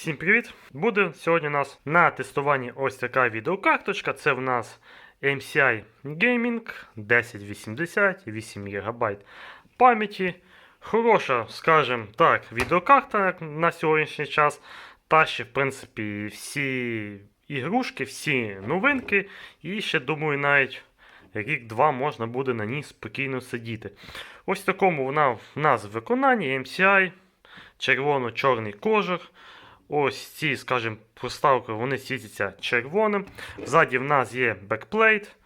Всім привіт! Буде сьогодні у нас на тестуванні ось така відеокарточка. Це в нас MCI Gaming 1080, 8 ГБ пам'яті. Хороша, скажімо так, відеокарта на сьогоднішній час. Та ще, в принципі, всі ігрушки, всі новинки. І ще, думаю, навіть рік-два можна буде на ній спокійно сидіти. Ось такому вона в нас виконанні MCI, червоно-чорний кожух. Ось ці, скажімо, проставки вони світяться червоним. Ззаді в нас є бекплейт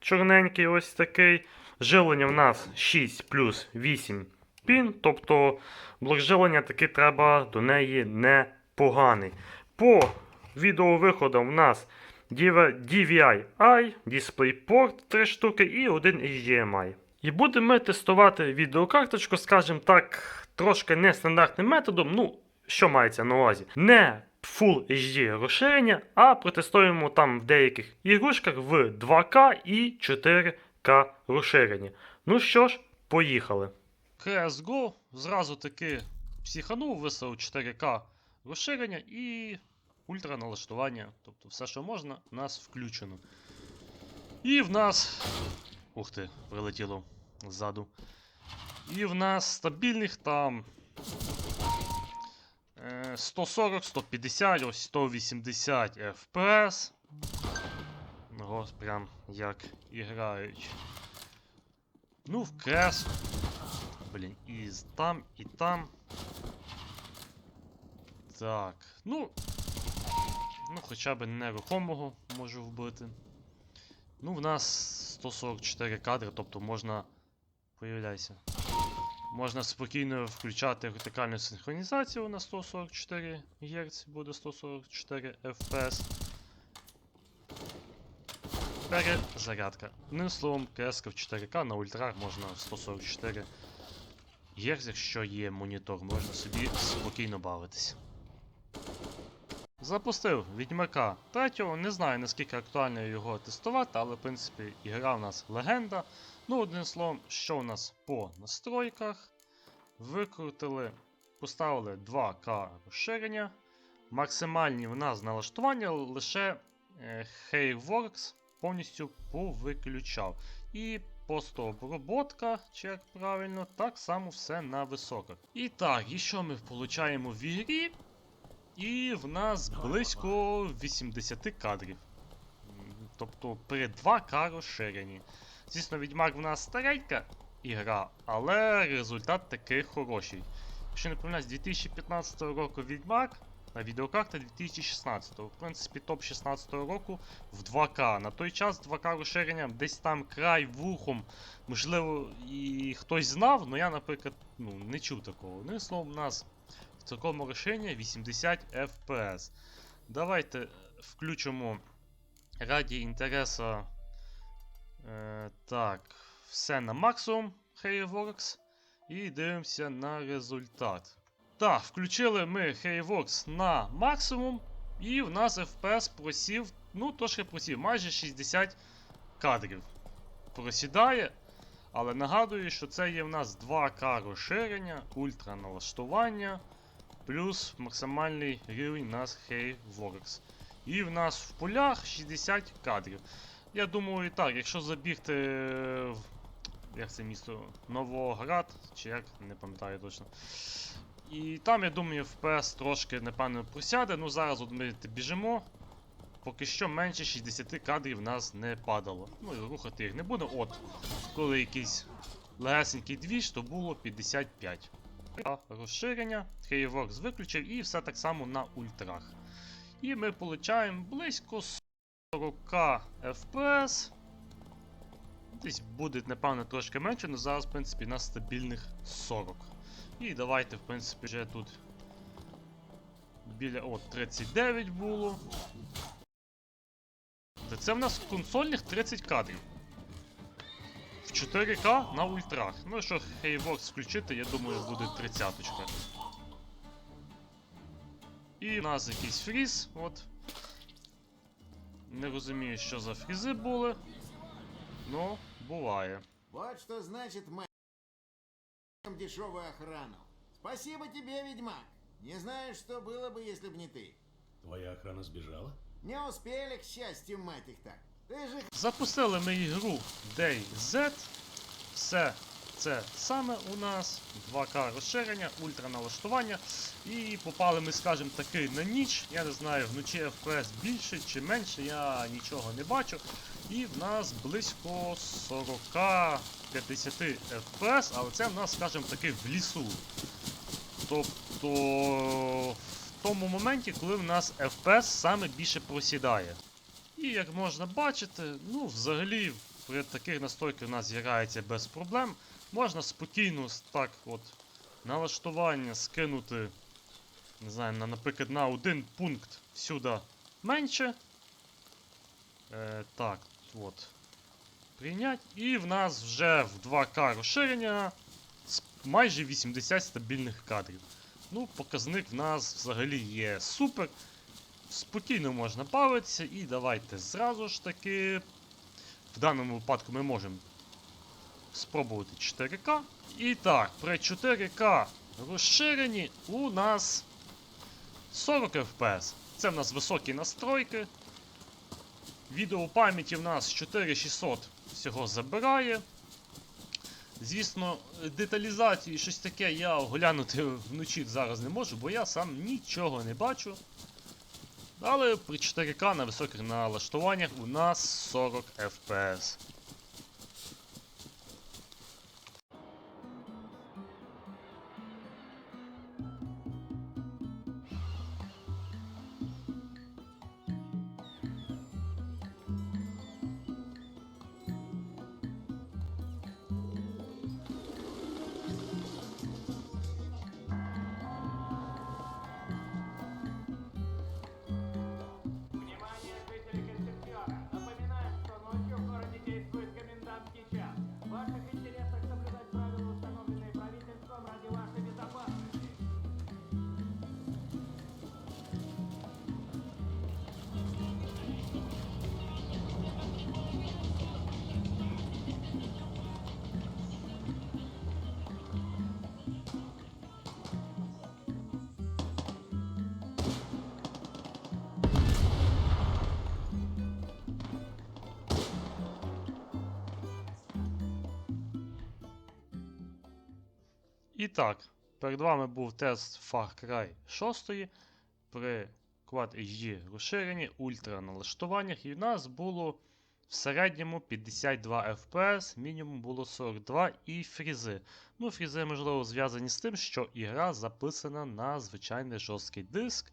чорненький, ось такий. Живлення в нас 6 плюс 8 пін, тобто блок живлення таки треба до неї непоганий. По відеовиходам в нас DVI-I, DisplayPort 3 штуки і один HDMI. І будемо ми тестувати відеокарточку, скажімо так, трошки нестандартним методом. Ну, що мається на увазі? Не Full HD розширення, а протестуємо там в деяких ігрушках в 2К і 4К розширення. Ну що ж, поїхали. CSGO зразу таки психанув, виставив 4К розширення і ультра налаштування.Тобто все, що можна, у нас включено. І в нас. Ух ти, прилетіло ззаду. І в нас стабільних там. Е, 140, 150, ось 180 FPS. Ого, прям як і грають. Ну, в крес. Блін, і там, і там. Так. Ну. Ну, хоча б нерухомого можу вбити. Ну, в нас 144 кадри, тобто можна. Появляйся. Можна спокійно включати вертикальну синхронізацію на 144 Гц, буде 144 FPS. Перезарядка. Одним словом, КС в 4К на ультрах можна 144 Гц, якщо є монітор, можна собі спокійно бавитися. Запустив Відьмака третього. Не знаю наскільки актуально його тестувати, але в принципі ігра у нас легенда. Ну, одним словом, що у нас по настройках? Викрутили, поставили 2К розширення. Максимальні в нас налаштування лише е, Hairworks повністю повиключав. І постооброботка, чи як правильно, так само все на високах. І так, і що ми получаємо в ігрі? І в нас близько 80 кадрів. Тобто при 2К розширенні. Звісно, Відьмак в нас старенька ігра, але результат такий хороший. Якщо не помиляюсь, 2015 року Відьмак, а відеокарта 2016. В принципі, топ 16 року в 2К. На той час 2К розширення десь там край вухом. Можливо, і хтось знав, але я, наприклад, ну, не чув такого. Ну і словом, у нас в такому розширенні 80 FPS. Давайте включимо раді інтереса. Е, так, все на максимум Hayworks. І дивимося на результат. Так, включили ми Hayworks на максимум. І в нас FPS просів, ну, трошки просів, майже 60 кадрів. Просідає. Але нагадую, що це є в нас 2К розширення, ультра налаштування, плюс максимальний рівень у нас Hayworks. І в нас в полях 60 кадрів. Я думаю, так, якщо забігти в. Як це місто? Новоград, чи як, не пам'ятаю точно. І там, я думаю, FPS трошки, напевно, просяде. Ну зараз от ми біжимо. Поки що менше 60 кадрів в нас не падало. Ну і рухати їх не буде. От, коли якийсь легесенький двіж, то було 55. А розширення, Hayworks виключив і все так само на ультрах. І ми получаємо близько 40 FPS. Десь буде, напевно, трошки менше, але зараз, в принципі, на стабільних 40. І давайте, в принципі, вже тут біля о, 39 було. Це в нас консольних 30 кадрів. В 4К на ультрах. Ну, якщо Hayworks включити, я думаю, буде 30 -очка. І в нас якийсь фріз, от. Не розумію, що за фрізи були. Ну, буває. Вот что значит мы дешевую охрану. Спасибо тебе, ведьмак. Не знаю, что было бы, если бы не ты. Твоя охрана сбежала? Не успели, к счастью, мать их так. Ты же Запустили ми ігру DayZ. Все це саме у нас. 2К розширення, ультра налаштування. І попали ми, скажімо таки, на ніч. Я не знаю, вночі FPS більше чи менше, я нічого не бачу. І в нас близько 40-50 FPS, але це в нас, скажімо таки, в лісу. Тобто в тому моменті, коли в нас FPS саме більше просідає. І як можна бачити, ну взагалі при таких настройках у нас зіграється без проблем. Можна спокійно так от налаштування скинути, не знаю, на, наприклад, на один пункт сюди менше. Е, так, от. Прийнять. І в нас вже в 2К розширення майже 80 стабільних кадрів. Ну, показник в нас взагалі є супер. Спокійно можна бавитися і давайте зразу ж таки. В даному випадку ми можемо спробувати 4К. І так, при 4К розширенні у нас 40 FPS. Це в нас високі настройки. Відео пам'яті в нас 4600 всього забирає. Звісно, деталізації і щось таке я оглянути вночі зараз не можу, бо я сам нічого не бачу. Але при 4К на високих налаштуваннях у нас 40 FPS. І так, перед вами був тест Far Cry 6 при Quad HD розширенні, ультра налаштуваннях, і в нас було в середньому 52 FPS, мінімум було 42 і фрізи. Ну, фрізи, можливо, зв'язані з тим, що ігра записана на звичайний жорсткий диск,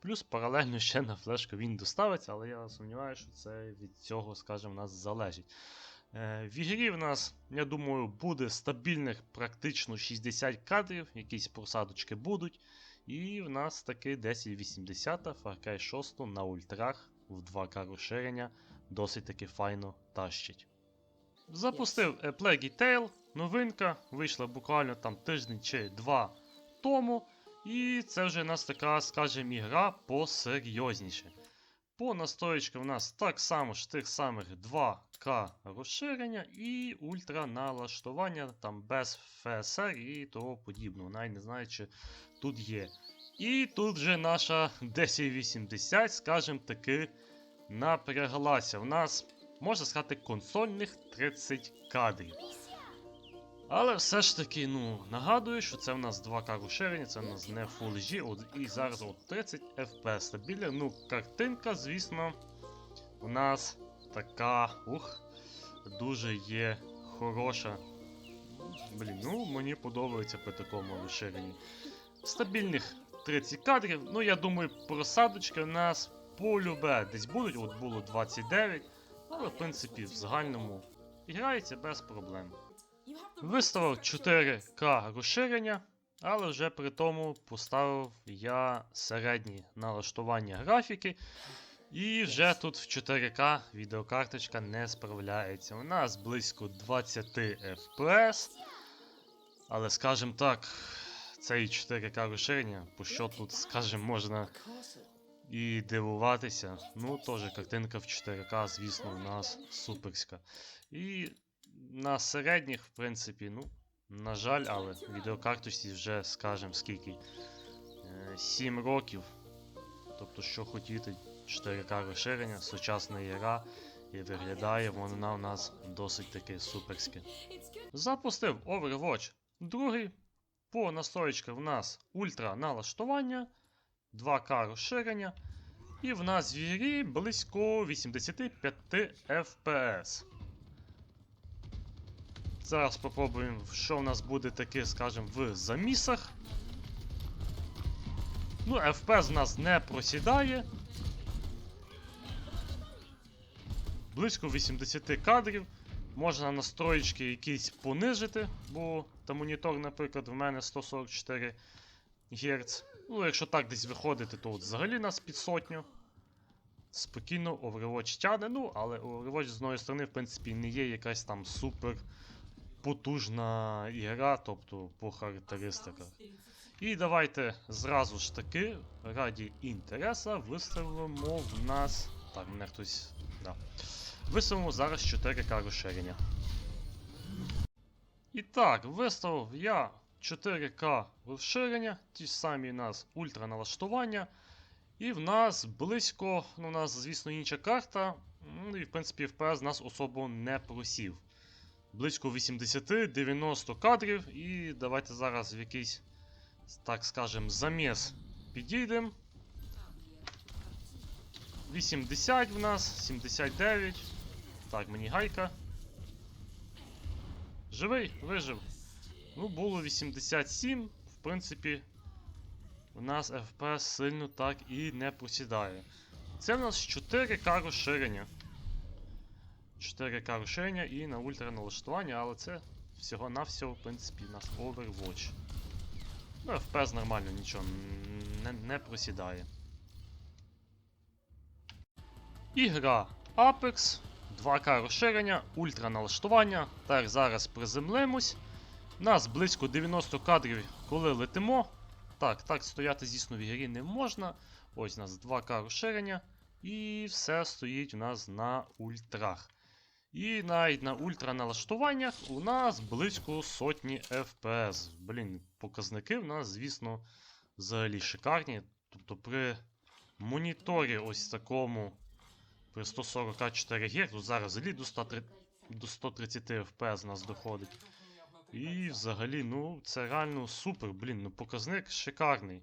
плюс паралельно ще на флешку він доставиться, але я сумніваюся, що це від цього, скажімо, нас залежить. Е, В ігрі в нас, я думаю, буде стабільних практично 60 кадрів, якісь просадочки будуть. І в нас таки 1080 Far Cry 6 на ультрах в 2К розширення досить таки файно тащить. Запустив A Plague Tale, новинка, вийшла буквально там тиждень чи два тому. І це вже у нас така, скажімо, ігра посерйозніше. По настоечкам у нас так само ж тих самих 2К розширення і ультра налаштування там без FSR і того подібного. Навіть не знаю, чи тут є. І тут вже наша 1080, скажімо таки, напряглася. У нас, можна сказати, консольних 30 кадрів. Але все ж таки, ну, нагадую, що це в нас 2К розширення, це в нас не Full HD, і зараз от 30 FPS стабільно. Ну, картинка, звісно, у нас така, ух, дуже є хороша. Блін, ну мені подобається при такому розширенні. Стабільних 30 кадрів. Ну, я думаю, просадочки у нас полюбе десь будуть, от було 29, але в принципі в загальному грається без проблем. Виставив 4К розширення, але вже при тому поставив я середні налаштування графіки. І вже тут в 4К відеокарточка не справляється. У нас близько 20 FPS. Але скажімо так, це і 4К розширення, по що тут, скажімо, можна і дивуватися. Ну, теж картинка в 4К, звісно, у нас суперська. І на середніх, в принципі, ну, на жаль, але відеокарточці вже скажемо скільки. Е, 7 років. Тобто, що хотіти, 4К розширення, сучасна ігра, і виглядає вона у нас досить таки суперськи. Запустив Overwatch 2. По настройках в нас ультра налаштування, 2К розширення. І в нас в ігрі близько 85 FPS. Зараз спробуємо, що в нас буде таке, скажімо, в замісах. Ну, FPS в нас не просідає. Близько 80 кадрів. Можна настроєчки якісь понижити, бо та монітор, наприклад, в мене 144 Гц. Ну, якщо так десь виходити, то от взагалі нас під сотню. Спокійно Overwatch тяне, ну, але Overwatch з одної сторони, в принципі, не є якась там супер потужна ігра, тобто по характеристиках. І давайте зразу ж таки, раді інтереса, виставимо в нас. Так, мене хтось. Да. Виставимо зараз 4К розширення. І так, виставив я 4К розширення, ті ж самі у нас ультра налаштування. І в нас близько, ну у нас, звісно, інша карта. Ну і в принципі FPS нас особо не просів. Близько 80-90 кадрів. І давайте зараз в якийсь, так скажем, заміс підійдемо. 80 в нас, 79. Так, мені гайка. Живий, вижив. Ну, було 87. В принципі, у нас FPS сильно так і не посідає. Це в нас 4К розширення. 4К розширення і на ультра налаштування, але це всього-навсього, в принципі, у нас Overwatch. Ну, FPS нормально, нічого не, не просідає. Ігра Apex, 2К розширення, ультра налаштування. Так, зараз приземлимось. Нас близько 90 кадрів, коли летимо. Так, так стояти, звісно, в ігрі не можна. Ось у нас 2К розширення. І все стоїть у нас на ультрах. І навіть на ультра налаштуваннях у нас близько сотні FPS. Блін, показники в нас, звісно, взагалі шикарні. Тобто при моніторі ось такому при 144 Гц, зараз взагалі до 130, до 130 FPS нас доходить. І взагалі, ну, це реально супер, блін, ну показник шикарний.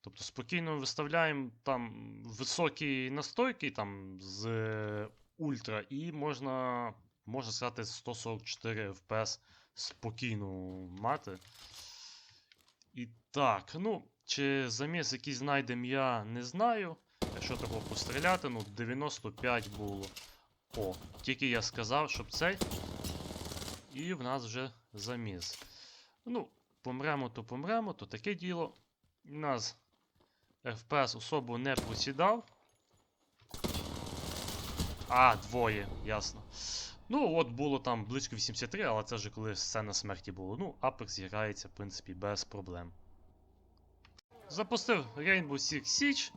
Тобто спокійно виставляємо там високі настройки там з ультра, і можна, можна сказати, 144 FPS спокійно мати. І так, ну, чи заміс якийсь знайдемо, я не знаю. Якщо такого постріляти, ну 95 було. О, тільки я сказав, щоб цей. І в нас вже заміс. Ну, помремо, то помремо, то таке діло. У нас FPS особо не посідав. А, двоє, ясно. Ну, от було там близько 83, але це вже коли сцена смерті було. Ну, Apex грається, в принципі, без проблем. Запустив Rainbow Six Siege.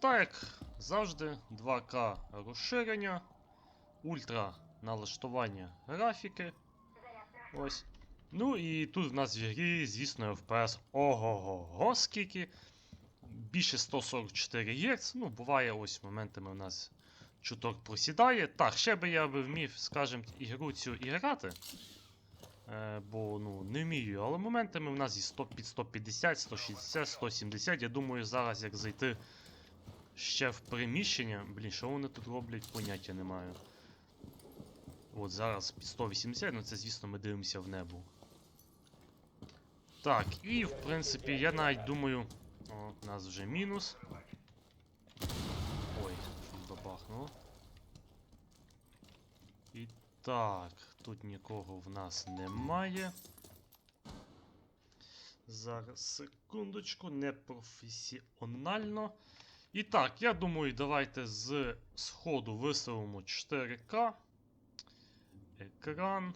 Так, як завжди, 2К розширення, ультра налаштування графіки. Ось. Ну і тут в нас в грі, звісно, FPS. Ого-го, скільки. Більше 144 Гц. Ну, буває, ось моментами у нас чуток просідає. Так, ще би я вмів, скажімо, ігру цю і грати. Е, бо ну, не вмію, але моментами в нас і 100 під 150, 160, 170. Я думаю, зараз як зайти ще в приміщення. Блін, що вони тут роблять, поняття не маю. От зараз під 180, ну це, звісно, ми дивимося в небо. Так, і в принципі, я навіть думаю. О, у нас вже мінус. Щось. І так, тут нікого в нас немає. Зараз секундочку, непрофесіонально. І так, я думаю, давайте з сходу виставимо 4К. Екран.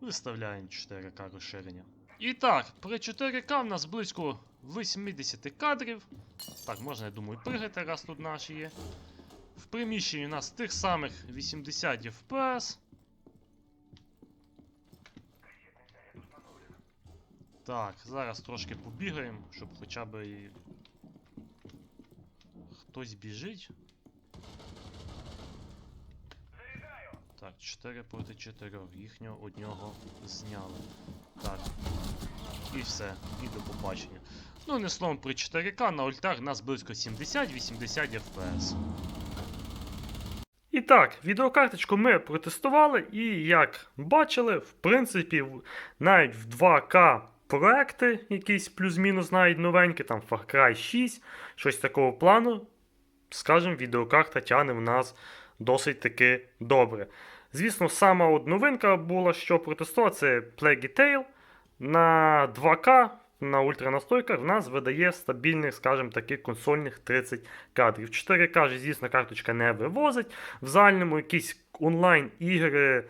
Виставляємо 4К розширення. І так, при 4К в нас близько 80 кадрів. Так, можна, я думаю, пригати, раз тут наші є. В приміщенні у нас тих самих 80 FPS. Так, зараз трошки побігаємо, щоб хоча б і. Хтось біжить. Так, 4 проти 4. Їхнього одного зняли. Так. І все. І до побачення. Ну, не словом, при 4К на ультах нас близько 70-80 FPS. Так, відеокарточку ми протестували, і як бачили, в принципі, навіть в 2К проекти, якісь плюс-мінус навіть новенькі, там Far Cry 6, щось такого плану, скажімо, відеокарта тягне в нас досить таки добре. Звісно, сама от новинка була, що протестував, це Plague Tale на 2К. На ультранастойках в нас видає стабільних, скажімо таких консольних 30 кадрів. 4К, звісно, карточка не вивозить. В загальному якісь онлайн-ігри,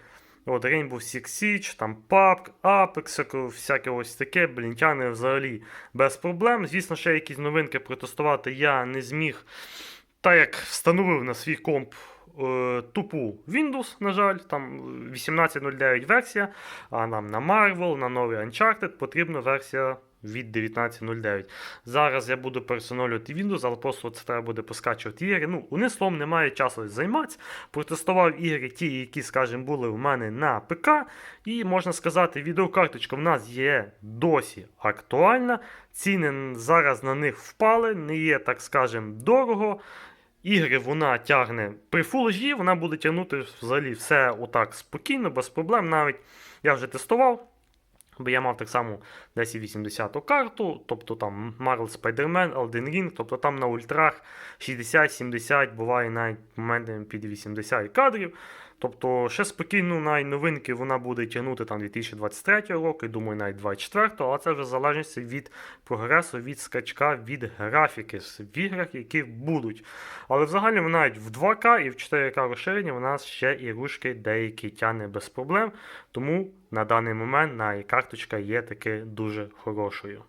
от Rainbow Six Siege, там PUBG, Apex, всяке, ось таке, блін, тягне взагалі без проблем. Звісно, ще якісь новинки протестувати я не зміг. Так як встановив на свій комп е, тупу Windows, на жаль, там 18.09 версія, а нам на Marvel, на новий Uncharted потрібна версія від 19.09. Зараз я буду пересоновлювати Windows, але просто це треба буде поскачувати ігри. Ну, одним словом, немає часу займатися. Протестував ігри, ті, які, скажімо, були в мене на ПК. І можна сказати, відеокарточка в нас є досі актуальна. Ціни зараз на них впали, не є, так скажемо, дорого. Ігри вона тягне при Full HD, вона буде тягнути взагалі все отак спокійно, без проблем. Навіть я вже тестував. Бо я мав так само 1080 карту, тобто там Marvel Spider-Man, Elden Ring, тобто там на ультрах 60-70, буває навіть моментами під 80 кадрів. Тобто ще спокійно навіть новинки вона буде тягнути там 2023 року, і думаю, навіть 24 але це вже залежить від прогресу, від скачка, від графіки в іграх, які будуть. Але взагалі навіть в 2К і в 4К розширенні в нас ще і рушки деякі тягне без проблем. Тому на даний момент на карточка є таки дуже хорошою.